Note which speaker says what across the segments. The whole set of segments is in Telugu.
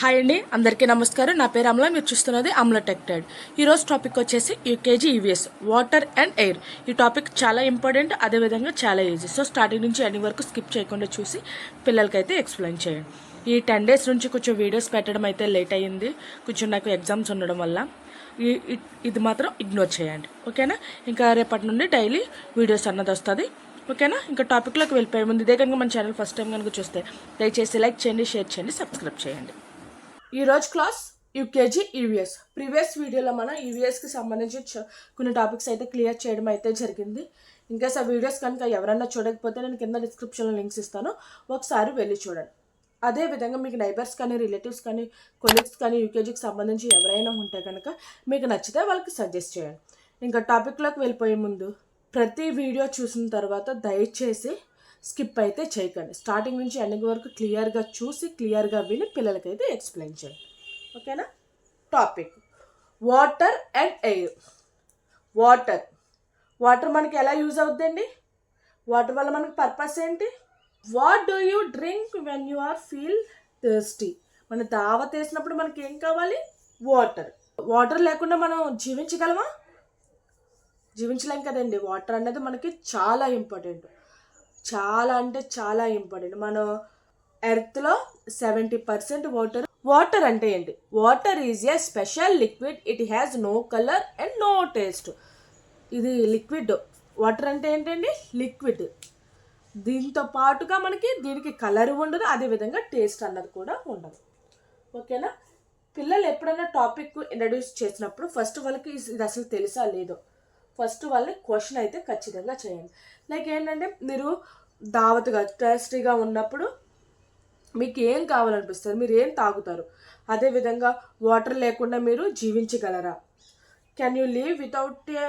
Speaker 1: హాయ్ అండి అందరికీ నమస్కారం. నా పేరు అమల మీరు చూస్తున్నది అమల టెక్టెడ్ ఈరోజు టాపిక్ వచ్చేసి UKG EVS water and air ఈ టాపిక్ చాలా ఇంపార్టెంట్ అదేవిధంగా చాలా ఈజీ సో స్టార్టింగ్ నుంచి అన్ని వరకు స్కిప్ చేయకుండా చూసి పిల్లలకైతే ఎక్స్ప్లెయిన్ చేయండి. ఈ టెన్ డేస్ నుంచి కొంచెం వీడియోస్ పెట్టడం అయితే లేట్ అయ్యింది. కొంచెం నాకు ఎగ్జామ్స్ ఉండడం వల్ల. ఈ- ఇది మాత్రం ఇగ్నోర్ చేయండి. ఓకేనా ఇంకా రేపటి నుండి డైలీ వీడియోస్ అన్నది వస్తుంది. ఓకేనా ఇంకా టాపిక్లోకి వెళ్ళిపోయే ముందు ఇదే కనుక మన ఛానల్ ఫస్ట్ టైం కనుక చూస్తే దయచేసి లైక్ చేయండి షేర్ చేయండి సబ్స్క్రైబ్ చేయండి. ఈ రోజు క్లాస్ యూకేజీ ఈవీఎస్ ప్రీవియస్ వీడియోలో మనం ఈవీఎస్కి సంబంధించి కొన్ని టాపిక్స్ అయితే క్లియర్ చేయడం అయితే జరిగింది. ఇంకా ఆ వీడియోస్ కనుక ఎవరైనా చూడకపోతే నేను కింద డిస్క్రిప్షన్లో లింక్స్ ఇస్తాను. ఒకసారి వెళ్ళి చూడండి. అదే విధంగా మీకు నైబర్స్ కానీ రిలేటివ్స్ కానీ కొలీగ్స్ కానీ యూకేజీకి సంబంధించి ఎవరైనా ఉంటే కనుక మీకు నచ్చితే వాళ్ళకి సజెస్ట్ చేయండి. ఇంకా టాపిక్లోకి వెళ్ళిపోయే ముందు ప్రతి వీడియో చూసిన తర్వాత దయచేసి స్కిప్ అయితే చేయకండి. స్టార్టింగ్ నుంచి ఎండింగ్ వరకు క్లియర్గా చూసి క్లియర్గా విని పిల్లలకైతే ఎక్స్ప్లెయిన్ చేయండి. ఓకేనా? Topic. Water and air. Water. Water మనకి ఎలా యూజ్ అవుతుందండి వాటర్ వల్ల మనకి పర్పస్ ఏంటి? What do you drink when you are feel thirsty? మనం దావత్ వేసినప్పుడు మనకి ఏం కావాలి? వాటర్. వాటర్ లేకుండా మనం జీవించగలమా? జీవించలేం కదండి. వాటర్ అనేది మనకి చాలా ఇంపార్టెంట్. చాలా అంటే చాలా ఇంపార్టెంట్. మనం ఎర్త్లో సెవెంటీ పర్సెంట్ వాటర్ వాటర్ అంటే ఏంటి? Water is a special liquid. It has no colour and no taste. ఇది లిక్విడ్. వాటర్ అంటే ఏంటండి? లిక్విడ్. దీంతో పాటుగా మనకి దీనికి కలర్ ఉండదు అదేవిధంగా టేస్ట్ అన్నది కూడా ఉండదు. ఓకేనా? పిల్లలు ఎప్పుడైనా టాపిక్ ఇంట్రడ్యూస్ చేసినప్పుడు ఫస్ట్ వాళ్ళకి ఇది అసలు తెలుసా లేదో? ఫస్ట్ వాళ్ళని క్వశ్చన్ అయితే ఖచ్చితంగా చేయండి. లైక్ ఏంటంటే మీరు దావత్గా టేస్టీగా ఉన్నప్పుడు మీకు ఏం కావాలనిపిస్తుంది? మీరు ఏం తాగుతారు? అదేవిధంగా వాటర్ లేకుండా మీరు జీవించగలరా? Can you live without a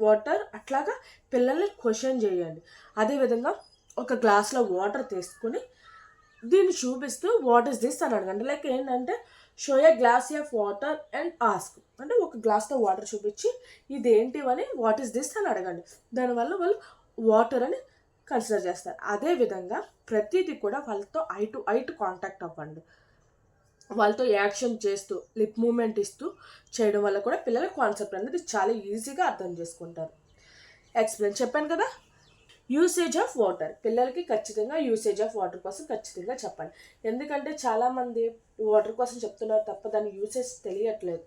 Speaker 1: water అట్లాగా పిల్లల్ని క్వశ్చన్ చేయండి. అదేవిధంగా ఒక గ్లాస్లో వాటర్ తీసుకుని దీన్ని చూపిస్తూ వాట్ ఇస్ దిస్ అని అడగండి. లైక్ ఏంటంటే show a glass of water and ask అంటే ఒక గ్లాస్తో వాటర్ చూపించి ఇదేంటి అని వాట్ ఇస్ దిస్ అని అడగండి. దానివల్ల వాళ్ళు వాటర్ అని కన్సిడర్ చేస్తారు. అదేవిధంగా ప్రతిదీ కూడా వాళ్ళతో eye to eye to contact అవ్వండి. వాళ్ళతో యాక్షన్ చేస్తూ లిప్ మూమెంట్ ఇస్తూ చేయడం వల్ల కూడా పిల్లల కాన్సెప్ట్ అనేది చాలా ఈజీగా అర్థం చేసుకుంటారు. ఎక్స్ప్లెయిన్ చెప్పాను కదా? యూసేజ్ ఆఫ్ వాటర్ పిల్లలకి ఖచ్చితంగా యూసేజ్ ఆఫ్ వాటర్ కోసం ఖచ్చితంగా చెప్పండి ఎందుకంటే చాలామంది వాటర్ కోసం చెప్తున్నారు తప్ప దాని యూసేజ్ తెలియట్లేదు.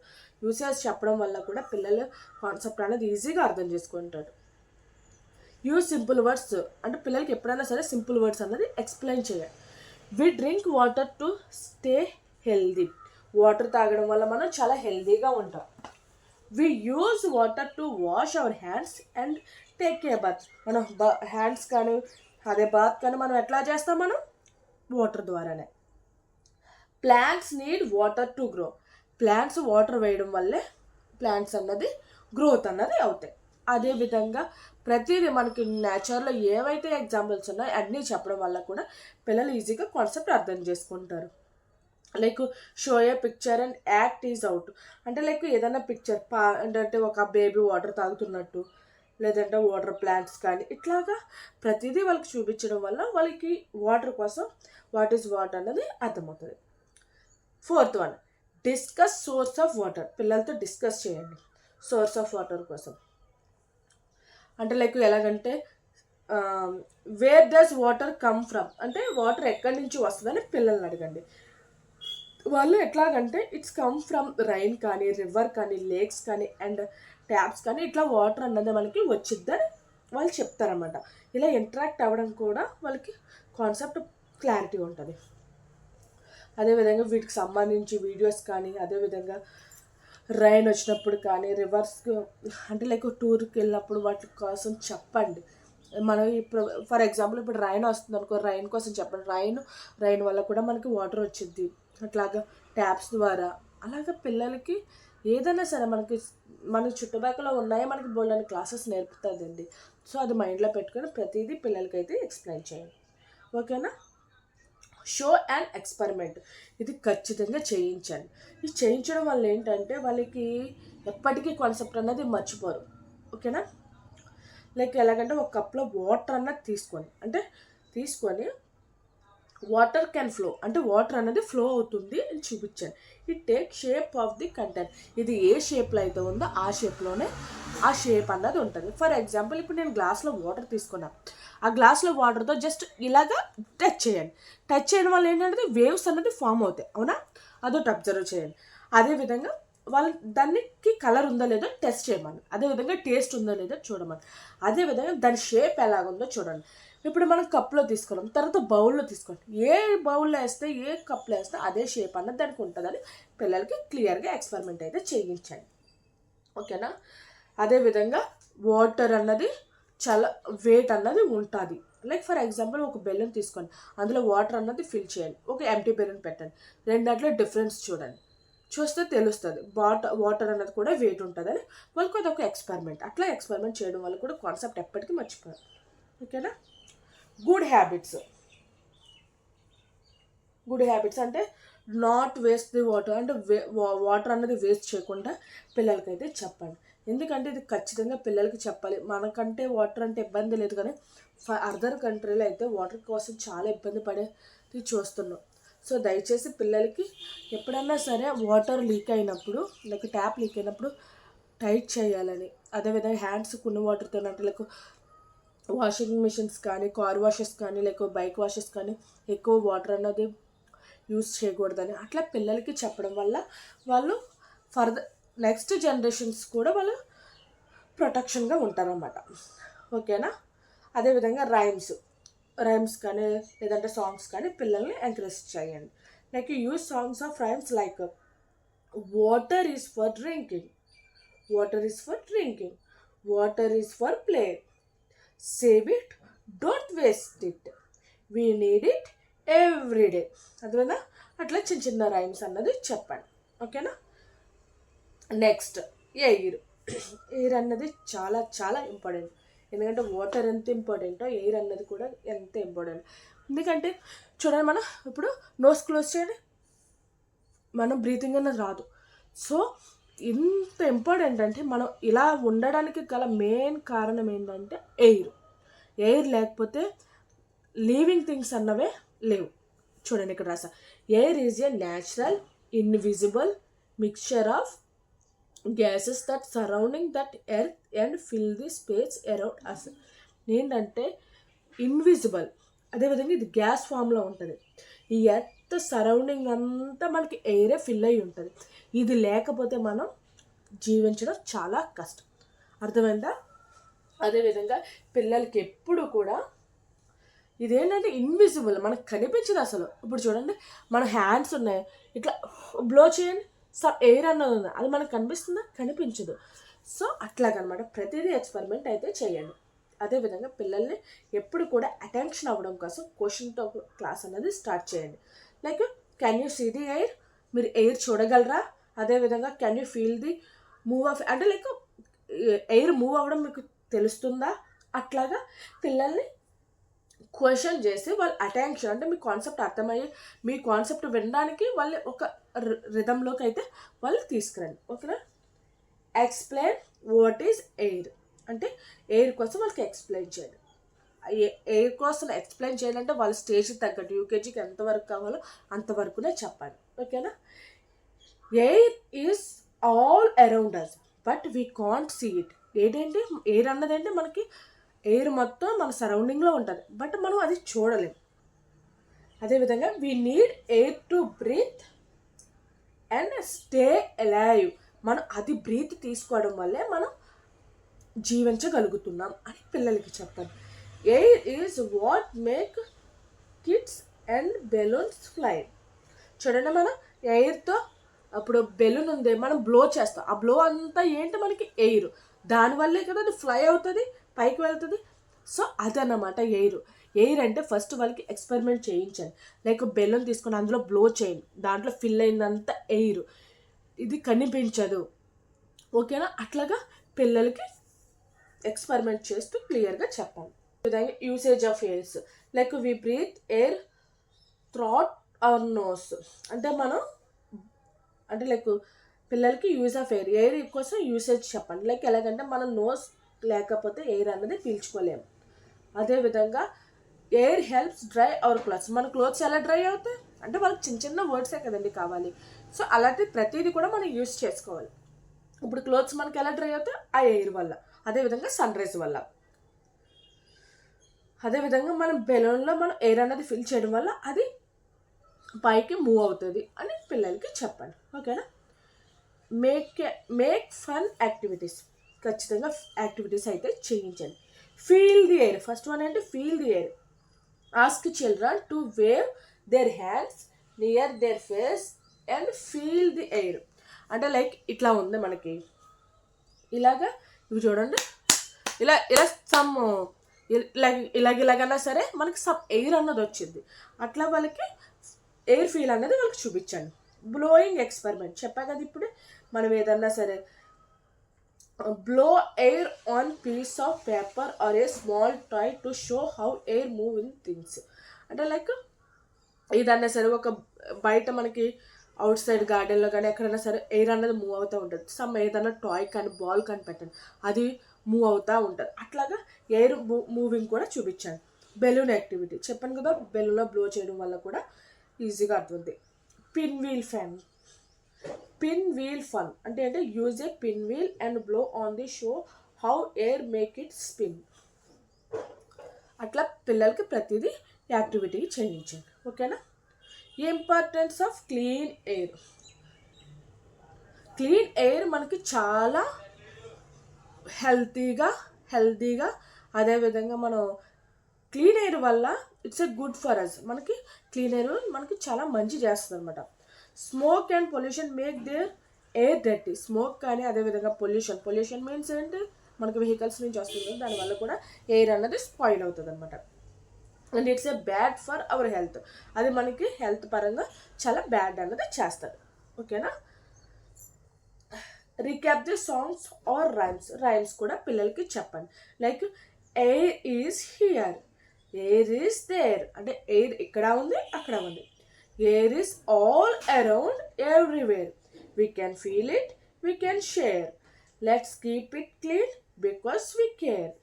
Speaker 1: యూసేజ్ చెప్పడం వల్ల కూడా పిల్లలు కాన్సెప్ట్ అనేది ఈజీగా అర్థం చేసుకుంటారు. యూజ్ సింపుల్ వర్డ్స్ అంటే పిల్లలకి ఎప్పుడైనా సరే సింపుల్ వర్డ్స్ అన్నది ఎక్స్ప్లెయిన్ చేయాలి. We drink water to stay healthy water తాగడం వల్ల మనం చాలా హెల్దీగా ఉంటాం. We use water to wash our hands and take a bath మనం బా హ్యాండ్స్ కానీ అదే బాత్ కానీ మనం ఎట్లా చేస్తాం మనం? వాటర్ ద్వారానే. Plants need water to grow plants water వేయడం వల్లే ప్లాంట్స్ అన్నది గ్రోత్ అన్నది అవుతాయి. అదేవిధంగా ప్రతిదీ మనకి నేచర్లో ఏవైతే ఎగ్జాంపుల్స్ ఉన్నాయో అన్నీ చెప్పడం వల్ల కూడా పిల్లలు ఈజీగా కాన్సెప్ట్ అర్థం చేసుకుంటారు. Like show a picture and act is out. అంటే లైక్ ఏదైనా పిక్చర్ పా అంటే ఒక బేబీ వాటర్ తాగుతున్నట్టు లేదంటే వాటర్ ప్లాంట్స్ కానీ ఇట్లాగా ప్రతిదీ వాళ్ళకి చూపించడం వల్ల వాళ్ళకి వాటర్ కోసం వాట్ ఈస్ వాటర్ అనేది అర్థమవుతుంది. Fourth one discuss source of water. పిల్లలతో డిస్కస్ చేయండి సోర్స్ ఆఫ్ వాటర్ కోసం. అంటే లైక్ ఎలాగంటే where does water come from అంటే వాటర్ ఎక్కడి నుంచి వస్తుందని పిల్లల్ని అడగండి. వాళ్ళు ఎట్లాగంటే ఇట్స్ కమ్ ఫ్రమ్ రైన్ కానీ రివర్ కానీ లేక్స్ కానీ అండ్ ట్యాప్స్ కానీ ఇట్లా వాటర్ అన్నది మనకి వచ్చిద్దని వాళ్ళు చెప్తారన్నమాట. ఇలా ఇంటరాక్ట్ అవ్వడం కూడా వాళ్ళకి కాన్సెప్ట్ క్లారిటీ ఉంటుంది. అదేవిధంగా వీటికి సంబంధించి వీడియోస్ కానీ అదేవిధంగా రైన్ వచ్చినప్పుడు కానీ రివర్స్ అంటే లైక్ టూర్కి వెళ్ళినప్పుడు వాటి కోసం చెప్పండి. మనం ఇప్పుడు ఫర్ ఎగ్జాంపుల్ ఇప్పుడు రైన్ వస్తుంది అనుకో రైన్ కోసం చెప్పండి. రైన్ రైన్ వల్ల కూడా మనకి వాటర్ వచ్చింది అట్లాగా ట్యాప్స్ ద్వారా. అలాగా పిల్లలకి ఏదైనా సరే మనకి మన చుట్టుపక్కల ఉన్నాయి మనకి బోల్డని క్లాసెస్ నేర్పుతుందండి. సో అది మైండ్లో పెట్టుకొని ప్రతిదీ పిల్లలకైతే ఎక్స్ప్లెయిన్ చేయండి. ఓకేనా? Show and experiment. ఇది ఖచ్చితంగా చేయించండి. ఇది చేయించడం వల్ల ఏంటంటే వాళ్ళకి ఎప్పటికీ కాన్సెప్ట్ అనేది మర్చిపోరు. ఓకేనా? లైక్ ఎలాగంటే ఒక కప్లో వాటర్ అన్నది తీసుకొని అంటే తీసుకొని వాటర్ క్యాన్ ఫ్లో అంటే వాటర్ అనేది ఫ్లో అవుతుంది అని చూపించాను it take shape of the content ఇది ఏ షేప్లో అయితే ఉందో ఆ షేప్లోనే ఆ షేప్ అన్నది ఉంటుంది. ఫర్ ఎగ్జాంపుల్ ఇప్పుడు నేను గ్లాస్లో వాటర్ తీసుకున్నా. ఆ గ్లాస్లో వాటర్తో జస్ట్ ఇలాగా టచ్ చేయండి. టచ్ చేయడం వల్ల ఏంటంటే వేవ్స్ అనేది ఫామ్ అవుతాయి. అవునా? అదొకటి అబ్జర్వ్ చేయండి. అదేవిధంగా వాళ్ళ దానికి కలర్ ఉందో లేదో టెస్ట్ చేయమని. అదేవిధంగా టేస్ట్ ఉందో లేదో చూడమని. అదేవిధంగా దాని షేప్ ఎలాగుందో చూడండి. ఇప్పుడు మనం కప్లో తీసుకోవడం తర్వాత బౌల్లో తీసుకోండి. ఏ బౌల్లో వేస్తే ఏ కప్లో వేస్తే అదే షేప్ అన్నది దానికి ఉంటుందని పిల్లలకి క్లియర్గా ఎక్స్పెరిమెంట్ అయితే చేయించండి. ఓకేనా అదేవిధంగా వాటర్ అన్నది చాలా వెయిట్ అన్నది ఉంటుంది. లైక్ ఫర్ ఎగ్జాంపుల్ ఒక బెలూన్ తీసుకోండి. అందులో వాటర్ అన్నది ఫిల్ చేయండి. ఒక ఎంటీ బెలూన్ పెట్టండి. రెండాట్లో డిఫరెన్స్ చూడండి. చూస్తే తెలుస్తుంది. వాటర్ వాటర్ అన్నది కూడా వెయిట్ ఉంటుందని. వాళ్ళకి అదొక ఎక్స్పెరిమెంట్ అట్లా ఎక్స్పెరిమెంట్ చేయడం వల్ల కూడా కాన్సెప్ట్ ఎప్పటికీ మర్చిపోయారు ఓకేనా? గుడ్ హ్యాబిట్స్ గుడ్ హ్యాబిట్స్ అంటే నాట్ వేస్ట్ ది వాటర్ అంటే వే వాటర్ అన్నది వేస్ట్ చేయకుండా పిల్లలకైతే చెప్పండి. ఎందుకంటే ఇది ఖచ్చితంగా పిల్లలకి చెప్పాలి. మనకంటే వాటర్ అంటే ఇబ్బంది లేదు కానీ అదర్ కంట్రీలో అయితే వాటర్ కోసం చాలా ఇబ్బంది పడేది చూస్తున్నాం. సో దయచేసి పిల్లలకి ఎప్పుడన్నా సరే వాటర్ లీక్ అయినప్పుడు లేక ట్యాప్ లీక్ అయినప్పుడు టైట్ చేయాలని. అదేవిధంగా హ్యాండ్స్ కొన్ని వాటర్తో అంటే లైక్ వాషింగ్ మిషన్స్ కానీ కార్ వాషెస్ కానీ లేక బైక్ వాషెస్ కానీ ఎక్కువ వాటర్ అన్నది యూస్ చేయకూడదని. అట్లా పిల్లలకి చెప్పడం వల్ల వాళ్ళు ఫర్దర్ నెక్స్ట్ జనరేషన్స్ కూడా వాళ్ళు ప్రొటెక్షన్గా ఉంటారన్నమాట. ఓకేనా? అదేవిధంగా రైమ్స్. రైమ్స్ కానీ లేదంటే సాంగ్స్ కానీ పిల్లల్ని ఎంకరేజ్ చేయండి. Like use songs of rhymes like water is for drinking water is for drinking water is for play save it don't waste it we need it everyday అదేవిధంగా అట్లా చిన్న చిన్న రైమ్స్ అన్నది చెప్పండి. ఓకేనా? నెక్స్ట్ ఎయిర్ ఎయిర్ అన్నది చాలా చాలా ఇంపార్టెంట్ ఎందుకంటే వాటర్ ఎంత ఇంపార్టెంటో ఎయిర్ అన్నది కూడా ఎంత ఇంపార్టెంట్ ఎందుకంటే చూడండి మనం ఇప్పుడు నోస్ క్లోజ్ చేయండి. మనం బ్రీతింగ్ అన్నది రాదు. సో ఇంత ఇంపార్టెంట్ అంటే మనం ఇలా ఉండడానికి గల మెయిన్ కారణం ఏంటంటే ఎయిర్ ఎయిర్ లేకపోతే లివింగ్ థింగ్స్ అన్నవే లేవు. చూడండి ఇక్కడ రాసా air is a natural invisible mixture of gases that surrounding that earth and fill the space around us ఏంటంటే ఇన్విజిబుల్ అదేవిధంగా ఇది గ్యాస్ ఫామ్లో ఉంటుంది. ఈ ఎర్త్ సరౌండింగ్ అంతా మనకి ఎయిరే ఫిల్ అయి ఉంటుంది. ఇది లేకపోతే మనం జీవించడం చాలా కష్టం. అర్థమైందా? అదేవిధంగా పిల్లలకి ఎప్పుడు కూడా ఇదేంటంటే ఇన్విజిబుల్ మనకు కనిపించదు అసలు. ఇప్పుడు చూడండి మన హ్యాండ్స్ ఉన్నాయి. ఇట్లా బ్లో చేయండి సో ఎయిర్ అన్నది ఉంది. అది మనకు కనిపిస్తుందా? కనిపించదు. సో అట్లాగనమాట. ప్రతిదీ ఎక్స్పెరిమెంట్ అయితే చేయండి. అదేవిధంగా పిల్లల్ని ఎప్పుడు కూడా అటెన్షన్ అవ్వడం కోసం క్వశ్చన్తో క్లాస్ అనేది స్టార్ట్ చేయండి. Like can you see the air మీరు ఎయిర్ చూడగలరా? అదేవిధంగా can you feel the move of అంటే లైక్ ఎయిర్ మూవ్ అవ్వడం మీకు తెలుస్తుందా? అట్లాగా పిల్లల్ని క్వశ్చన్ చేసి వాళ్ళ అటెన్షన్ అంటే మీ కాన్సెప్ట్ అర్థమయ్యే మీ కాన్సెప్ట్ వినడానికి వాళ్ళు ఒక రిధంలోకి అయితే వాళ్ళు తీసుకురండి. ఓకేనా? ఎక్స్ప్లెయిన్ వాట్ ఈజ్ ఎయిర్ అంటే ఎయిర్ కోసం వాళ్ళకి ఎక్స్ప్లెయిన్ చేయండి. ఎయిర్ కోసం ఎక్స్ప్లెయిన్ చేయాలంటే వాళ్ళ స్టేజ్ తగ్గట్టు యూకేజీకి ఎంతవరకు కావాలో అంతవరకునే చెప్పాలి ఓకేనా? Air is all around us but we can't see it ఏంటంటే ఎయిర్ అన్నదంటే? మనకి ఎయిర్ మొత్తం మన సరౌండింగ్లో ఉంటుంది బట్ మనం అది చూడలేం. అదేవిధంగా we need air to breathe stay alive మనం అది బ్రీత్ తీసుకోవడం వల్లే మనం జీవించగలుగుతున్నాం అని పిల్లలకి చెప్తాను air is what make kids and balloons fly చూడండి మనం ఎయిర్తో అప్పుడు బెలూన్ ఉంది మనం బ్లో చేస్తాం. ఆ బ్లో అంతా ఏంటి మనకి? ఎయిర్ దానివల్లే కదా అది ఫ్లై అవుతుంది పైకి వెళ్తుంది. సో అదన్నమాట ఎయిర్ ఎయిర్ అంటే ఫస్ట్ వాళ్ళకి ఎక్స్పెరిమెంట్ చేయించండి లైక్ బెలూన్ తీసుకొని అందులో బ్లో చేయండి. దాంట్లో ఫిల్ అయిందంతా ఎయిర్. ఇది కనిపించదు. ఓకేనా? అట్లాగా పిల్లలకి ఎక్స్పెరిమెంట్ చేస్తూ క్లియర్గా చెప్పాలి. విధంగా usage of airs like we breathe air throat or nose అంటే మనం అంటే లైక్ పిల్లలకి యూజ్ ఆఫ్ ఎయిర్ ఎయిర్ కోసం యూసేజ్ చెప్పండి. లైక్ ఎలాగంటే మనం నోస్ లేకపోతే ఎయిర్ అన్నది పీల్చుకోలేము. అదేవిధంగా air helps dry our clothes. మన క్లోత్స్ ఎలా డ్రై అవుతాయి? అంటే వాళ్ళకి చిన్న చిన్న వర్డ్సే కదండి కావాలి. సో అలాంటి ప్రతిదీ కూడా మనం యూస్ చేసుకోవాలి. ఇప్పుడు క్లోత్స్ మనకి ఎలా డ్రై అవుతాయి? ఆ ఎయిర్ వల్ల. అదేవిధంగా సన్ రైజ్ వల్ల. అదేవిధంగా మనం బెలూన్లో మనం ఎయిర్ అనేది ఫిల్ చేయడం వల్ల అది పైకి మూవ్ అవుతుంది అని పిల్లలకి చెప్పండి. ఓకేనా? Make make fun activities. ఖచ్చితంగా యాక్టివిటీస్ అయితే చేయించండి. Feel the air. First one అంటే feel the air. Ask children to wave their hands near their face and feel the air అంటే లైక్ ఇట్లా ఉంది మనకి. ఇలాగా ఇవి చూడండి. ఇలా ఇలా సమ్ ఇలాగ ఇలాగ ఇలాగన్నా సరే మనకి సమ్ ఎయిర్ అన్నది వచ్చింది. అట్లా వాళ్ళకి ఎయిర్ ఫీల్ అనేది వాళ్ళకి చూపించండి. బ్లోయింగ్ ఎక్స్పెరిమెంట్ చెప్పా కదా ఇప్పుడు. మనం ఏదన్నా సరే blow air on piece of paper or a small toy to show how air move in things అంటే లైక్ ఏదన్నా సరే ఒక బయట మనకి అవుట్ సైడ్ గార్డెన్లో కానీ ఎక్కడైనా సరే ఎయిర్ అనేది మూవ్ అవుతూ ఉంటుంది. సమ్ ఏదైనా టాయ్ కానీ బాల్ కానీ పెట్టండి అది మూవ్ అవుతూ ఉంటుంది. అట్లాగా ఎయిర్ మూవింగ్ కూడా చూపించాను బెలూన్ యాక్టివిటీ చెప్పాను కదా బెలూన్లో బ్లో చేయడం వల్ల కూడా ఈజీగా అవుతుంది pin wheel fan pin wheel fun అంటే అంటే use a pin wheel and blow on the show how air make it spin అట్లా పిల్లలకి ప్రతిదీ యాక్టివిటీ చేయించండి. ఓకేనా importance of clean air clean air మనకి చాలా హెల్తీగా హెల్తీగా అదేవిధంగా మనం క్లీన్ ఎయిర్ వల్ల it's a good for us మనకి క్లీన్ ఎయిర్ మనకి చాలా మంచి చేస్తుంది అనమాట smoke and pollution make their air dirty smoke కానీ అదేవిధంగా పొల్యూషన్ పొల్యూషన్ మీన్స్ ఏంటి? మనకి వెహికల్స్ నుంచి వస్తుంది. దానివల్ల కూడా ఎయిర్ అన్నది స్పాయిల్ అవుతుంది అనమాట and it's a bad for our health అది మనకి హెల్త్ పరంగా చాలా బ్యాడ్ అన్నది చేస్తుంది. ఓకేనా recap the songs or rhymes rhymes కూడా పిల్లలకి చెప్పండి. Like air is here air is there అంటే ఎయిర్ ఇక్కడ ఉంది అక్కడ ఉంది. Air is all around everywhere we can feel it we can share let's keep it clean because we care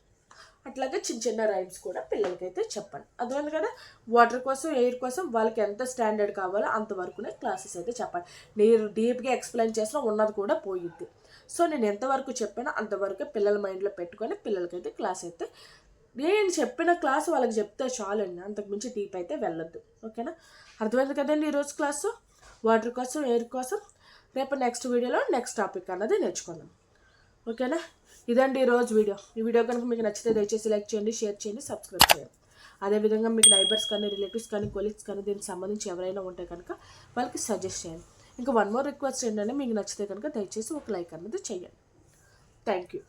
Speaker 1: అట్లాగే చిన్న చిన్న రైమ్స్ కూడా పిల్లలకైతే చెప్పండి అర్థమైంది కదా వాటర్ కోసం ఎయిర్ కోసం వాళ్ళకి ఎంత స్టాండర్డ్ కావాలో అంతవరకునే క్లాసెస్ అయితే చెప్పండి నేను డీప్గా ఎక్స్ప్లెయిన్ చేసినా ఉన్నది కూడా పోయిద్ది. సో నేను ఎంతవరకు చెప్పానో అంతవరకు పిల్లల మైండ్లో పెట్టుకొని పిల్లలకైతే క్లాస్ అయితే నేను చెప్పిన క్లాస్ వాళ్ళకి చెప్తే చాలండి. అంతకుమించి డీప్ అయితే వెళ్ళొద్దు. ఓకేనా అర్థమైంది కదండి ఈరోజు క్లాసు? వాటర్ కోసం ఎయిర్ కోసం. రేపు నెక్స్ట్ వీడియోలో నెక్స్ట్ టాపిక్ అన్నది నేర్చుకుందాం. ఓకేనా? ఇదండి ఈరోజు వీడియో. ఈ వీడియో కనుక మీకు నచ్చితే దయచేసి లైక్ చేయండి షేర్ చేయండి సబ్స్క్రైబ్ చేయండి. అదేవిధంగా మీకు నైబర్స్ కానీ రిలేటివ్స్ కానీ కొలీగ్స్ కానీ దీనికి సంబంధించి ఎవరైనా ఉంటే కనుక వాళ్ళకి సజెస్ట్ చేయండి. ఇంకా వన్ మోర్ రిక్వెస్ట్ ఏంటంటే మీకు నచ్చితే కనుక దయచేసి ఒక లైక్ అన్నది చేయండి. Thank you